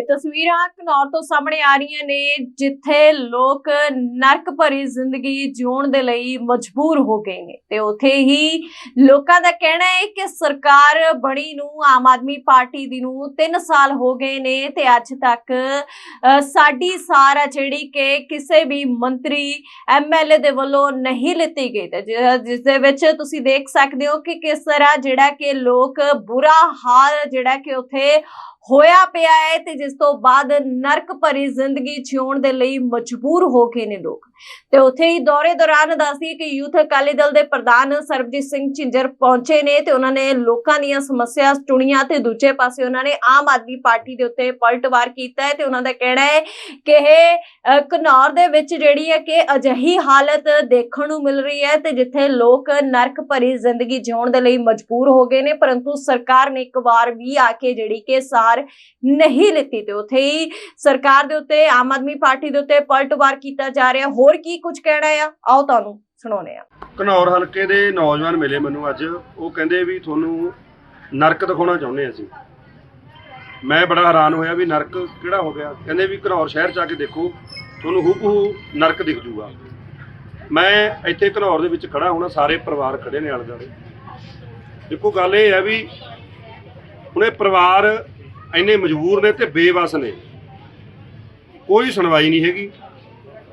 ਇਹ ਤਸਵੀਰਾਂ ਘਨੌਰ ਤੋਂ ਸਾਹਮਣੇ ਆ ਰਹੀਆਂ ਨੇ, ਜਿੱਥੇ ਲੋਕ ਨਰਕ ਭਰੀ ਜ਼ਿੰਦਗੀ ਜਿਉਣ ਦੇ ਲਈ ਮਜਬੂਰ ਹੋ ਗਏ ਨੇ। ਤੇ ਉੱਥੇ ਹੀ ਲੋਕਾਂ ਦਾ ਕਹਿਣਾ ਹੈ ਕਿ ਸਰਕਾਰ ਬਣੀ ਨੂੰ, ਆਮ ਆਦਮੀ ਪਾਰਟੀ ਦੀ ਨੂੰ 3 ਸਾਲ ਹੋ ਗਏ ਨੇ ਤੇ ਅੱਜ ਤੱਕ ਸਾਡੀ ਸਾਰ ਆ ਜਿਹੜੀ ਕਿ ਕਿਸੇ ਵੀ ਮੰਤਰੀ ਐਮਐਲਏ ਦੇ ਵੱਲੋਂ ਨਹੀਂ ਲਿੱਤੀ ਗਈ ਤੇ ਜਿ- ਜਿਸ ਦੇ ਵਿੱਚ ਤੁਸੀਂ ਦੇਖ ਸਕਦੇ ਹੋ ਕਿ ਕਿਸ ਤਰ੍ਹਾਂ ਜਿਹੜਾ ਕਿ ਲੋਕ ਬੁਰਾ ਹਾਲ ਜਿਹੜਾ ਕਿ ਉੱਥੇ ਹੋਇਆ ਪਿਆ ਹੈ ਤੇ ਜਿਸ ਤੋਂ ਬਾਅਦ ਨਰਕ ਭਰੀ ਜ਼ਿੰਦਗੀ ਜਿਉਣ ਦੇ ਲਈ ਮਜਬੂਰ ਹੋ ਗਏ ਨੇ ਲੋਕ। ਤੇ ਉੱਥੇ ਹੀ ਦੌਰੇ ਦੌਰਾਨ ਦੱਸਦੀ ਕਿ ਯੂਥ ਅਕਾਲੀ ਦਲ ਦੇ ਪ੍ਰਧਾਨ ਸਰਬਜੀਤ ਸਿੰਘ ਝਿੰਜਰ ਪਹੁੰਚੇ ਨੇ ਤੇ ਉਹਨਾਂ ਨੇ ਲੋਕਾਂ ਦੀਆਂ ਸਮੱਸਿਆ ਚੁਣੀਆਂ ਤੇ ਦੂਜੇ ਪਾਸੇ ਉਹਨਾਂ ਨੇ ਆਮ ਆਦਮੀ ਪਾਰਟੀ ਦੇ ਉੱਤੇ ਪਲਟਵਾਰ ਕੀਤਾ ਹੈ ਤੇ ਉਹਨਾਂ ਦਾ ਕਹਿਣਾ ਹੈ ਕਿ ਇਹ ਅ, ਘਨੌਰ ਦੇ ਵਿੱਚ ਜਿਹੜੀ ਹੈ ਕਿ ਅਜਿਹੀ ਹਾਲਤ ਦੇਖਣ ਨੂੰ ਮਿਲ ਰਹੀ ਹੈ ਤੇ ਜਿੱਥੇ ਲੋਕ ਨਰਕ ਭਰੀ ਜ਼ਿੰਦਗੀ ਜਿਉਣ ਦੇ ਲਈ ਮਜਬੂਰ ਹੋ ਗਏ ਨੇ ਪਰੰਤੂ ਸਰਕਾਰ ਨੇ ਇੱਕ ਵਾਰ ਵੀ ਆ ਕੇ ਜਿਹੜੀ ਕਿ ਸਾਰ ਨਹੀਂ ਲਿੱਤੀ ਤੇ ਉੱਥੇ ਹੀ ਸਰਕਾਰ ਦੇ ਉੱਤੇ, ਆਮ ਆਦਮੀ ਪਾਰਟੀ ਦੇ ਉੱਤੇ ਪਲਟਵਾਰ ਕੀਤਾ ਜਾ ਰਿਹਾ। ਹੋਰ ਕੀ ਕੁਝ ਕਹਿਣਾ ਆ? ਆਓ ਤੁਹਾਨੂੰ ਸੁਣਾਉਨੇ ਆ ਘਨੌਰ ਹਲਕੇ ਦੇ ਨੌਜਵਾਨ ਮਿਲੇ ਮੈਨੂੰ ਅੱਜ। ਉਹ ਕਹਿੰਦੇ ਵੀ ਤੁਹਾਨੂੰ ਨਰਕ ਦਿਖਾਉਣਾ ਚਾਹੁੰਦੇ ਅਸੀਂ। ਮੈਂ ਬੜਾ ਹੈਰਾਨ ਹੋਇਆ ਵੀ ਨਰਕ ਕਿਹੜਾ ਹੋ ਗਿਆ? ਕਹਿੰਦੇ ਵੀ ਘਨੌਰ ਸ਼ਹਿਰ ਚ ਆ ਕੇ ਦੇਖੋ, ਤੁਹਾਨੂੰ ਹੂਬਹੂ ਨਰਕ ਦਿਖ ਜੂਗਾ। ਮੈਂ ਇੱਥੇ ਘਨੌਰ ਦੇ ਵਿੱਚ ਖੜਾ ਹੋਣਾ, ਸਾਰੇ ਪਰਿਵਾਰ ਖੜੇ ਨੇ ਆਲੇ ਦੁਆਲੇ। ਦੇਖੋ, ਗੱਲ ਇਹ ਹੈ ਵੀ ਹੁਣ ਇਹ ਪਰਿਵਾਰ ਇੰਨੇ ਮਜਬੂਰ ਨੇ ਤੇ ਬੇਵਸ ਨੇ। ਕੋਈ ਸੁਣਵਾਈ ਨਹੀਂ ਹੈਗੀ।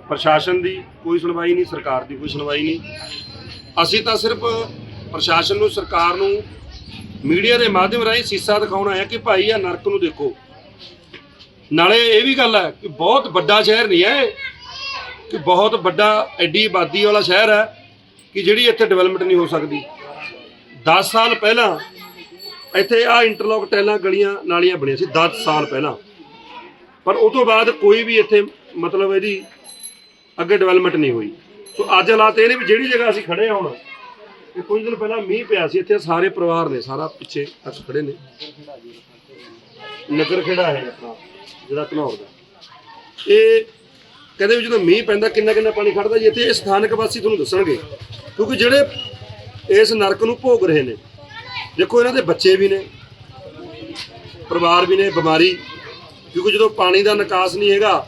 ਪ੍ਰਸ਼ਾਸਨ ਦੀ ਕੋਈ ਸੁਣਵਾਈ ਨਹੀਂ, ਸਰਕਾਰ ਦੀ ਕੋਈ ਸੁਣਵਾਈ ਨਹੀਂ। ਅਸੀਂ ਤਾਂ ਸਿਰਫ ਪ੍ਰਸ਼ਾਸਨ ਨੂੰ, ਸਰਕਾਰ ਨੂੰ ਮੀਡੀਆ ਦੇ ਮਾਧਿਅਮ ਰਾਹੀਂ ਸੀਸਾ ਦਿਖਾਉਣਾ ਹੈ ਕਿ ਭਾਈ ਆ ਨਰਕ ਨੂੰ ਦੇਖੋ। ਨਾਲੇ ਇਹ ਵੀ ਗੱਲ ਹੈ ਕਿ ਬਹੁਤ ਵੱਡਾ ਸ਼ਹਿਰ ਨਹੀਂ ਹੈ ਕਿ ਬਹੁਤ ਵੱਡਾ, ਐਡੀ ਆਬਾਦੀ ਵਾਲਾ ਸ਼ਹਿਰ ਹੈ ਕਿ ਜਿਹੜੀ ਇੱਥੇ ਡਿਵੈਲਪਮੈਂਟ ਨਹੀਂ ਹੋ ਸਕਦੀ। 10 ਸਾਲ ਪਹਿਲਾਂ ਇੱਥੇ ਆ ਇੰਟਰਲੌਕ ਟੈਲਾਂ ਗਲੀਆਂ ਨਾਲੀਆਂ ਬਣੀਆਂ ਸੀ 10 ਸਾਲ ਪਹਿਲਾਂ। ਪਰ ਉਹ ਤੋਂ ਬਾਅਦ ਕੋਈ ਵੀ ਇੱਥੇ ਮਤਲਬ ਇਹਦੀ ਅੱਗੇ ਡਿਵੈਲਪਮੈਂਟ ਨਹੀਂ ਹੋਈ। ਸੋ ਅੱਜ ਹਾਲਾਤ ਇਹ ਨੇ ਵੀ ਜਿਹੜੀ ਜਗ੍ਹਾ ਅਸੀਂ ਖੜੇ ਹੁਣ, ਇਹ ਕੁਝ ਦਿਨ ਪਹਿਲਾਂ ਮੀਂਹ ਪਿਆ ਸੀ, ਇੱਥੇ ਸਾਰੇ ਪਰਿਵਾਰ ਨੇ, ਸਾਰਾ ਪਿੱਛੇ ਤੱਕ ਖੜੇ ਨੇ। ਨਗਰ ਖੇੜਾ ਹੈ ਆਪਣਾ, ਜਿਹੜਾ ਘਨੌਰ ਦਾ। ਇਹ ਕਹਿੰਦੇ ਵੀ ਜਦੋਂ ਮੀਂਹ ਪੈਂਦਾ, ਕਿੰਨਾ ਕਿੰਨਾ ਪਾਣੀ ਖੜਦਾ ਜੀ, ਇੱਥੇ ਇਹ ਸਥਾਨਕ ਵਾਸੀ ਤੁਹਾਨੂੰ ਦੱਸਣਗੇ, ਕਿਉਂਕਿ ਜਿਹੜੇ ਇਸ ਨਰਕ ਨੂੰ ਭੋਗ ਰਹੇ ਨੇ ਦੇਖੋ, ਇਹਨਾਂ ਦੇ ਬੱਚੇ ਵੀ ਨੇ, ਪਰਿਵਾਰ ਵੀ ਨੇ, ਬਿਮਾਰੀ, ਕਿਉਂਕਿ ਜਦੋਂ ਪਾਣੀ ਦਾ ਨਿਕਾਸ ਨਹੀਂ ਹੈਗਾ,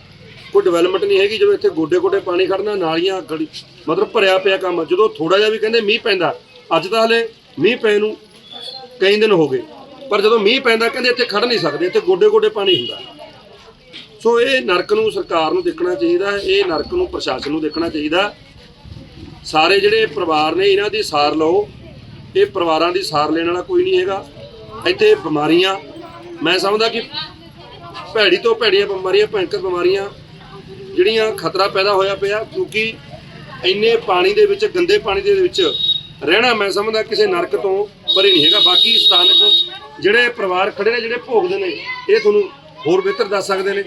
ਕੋਈ ਡਿਵੈਲਪਮੈਂਟ ਨਹੀਂ ਹੈਗੀ, ਜਦੋਂ ਇੱਥੇ ਗੋਡੇ ਗੋਡੇ ਪਾਣੀ ਖੜਨਾ ਨਾਲੀਆਂ ਗਲੀ ਮਤਲਬ ਭਰਿਆ ਪਿਆ ਕੰਮ, ਜਦੋਂ ਥੋੜਾ ਜਿਹਾ ਵੀ ਕਹਿੰਦੇ ਮੀਂਹ ਪੈਂਦਾ, ਅੱਜ ਤਾਂ ਹਲੇ ਮੀਂਹ ਪੈ ਨੂੰ ਕਈ ਦਿਨ ਹੋ ਗਏ, ਪਰ ਜਦੋਂ ਮੀਂਹ ਪੈਂਦਾ, ਕਹਿੰਦੇ ਇੱਥੇ ਖੜ ਨਹੀਂ ਸਕਦੇ, ਇੱਥੇ ਗੋਡੇ ਗੋਡੇ ਪਾਣੀ ਹੁੰਦਾ। ਸੋ ਇਹ ਨਰਕ ਨੂੰ ਸਰਕਾਰ ਨੂੰ ਦੇਖਣਾ ਚਾਹੀਦਾ, ਇਹ ਨਰਕ ਨੂੰ ਪ੍ਰਸ਼ਾਸਨ ਨੂੰ ਦੇਖਣਾ ਚਾਹੀਦਾ। ਸਾਰੇ ਜਿਹੜੇ ਪਰਿਵਾਰ ਨੇ, ਇਹਨਾਂ ਦੀ ਸਾਰ ਲਓ। ਇਹ ਪਰਿਵਾਰਾਂ ਦੀ ਸਾਰ ਲੈਣ ਵਾਲਾ ਕੋਈ ਨਹੀਂ ਹੈਗਾ। ਇੱਥੇ ਬਿਮਾਰੀਆਂ, ਮੈਂ ਸਮਝਦਾ ਕਿ ਭੈੜੀ ਤੋਂ ਭੈੜੀਆਂ ਬਿਮਾਰੀਆਂ ਭয়ঙ্ਕਰ ਬਿਮਾਰੀਆਂ ਜਿਹੜੀਆਂ ਖਤਰਾ ਪੈਦਾ ਹੋਇਆ ਪਿਆ, ਕਿਉਂਕਿ ਇੰਨੇ ਪਾਣੀ ਦੇ ਵਿੱਚ, ਗੰਦੇ ਪਾਣੀ ਦੇ ਵਿੱਚ ਰਹਿਣਾ ਮੈਂ ਸਮਝਦਾ ਕਿਸੇ ਨਰਕ ਤੋਂ ਪਰੇ ਨਹੀਂ ਹੈਗਾ। ਬਾਕੀ ਸਥਾਨਕ ਜਿਹੜੇ ਪਰਿਵਾਰ ਖੜੇ ਨੇ, ਜਿਹੜੇ ਭੋਗਦੇ ਨੇ, ਇਹ ਤੁਹਾਨੂੰ ਹੋਰ ਬਿਹਤਰ ਦੱਸ ਸਕਦੇ ਨੇ।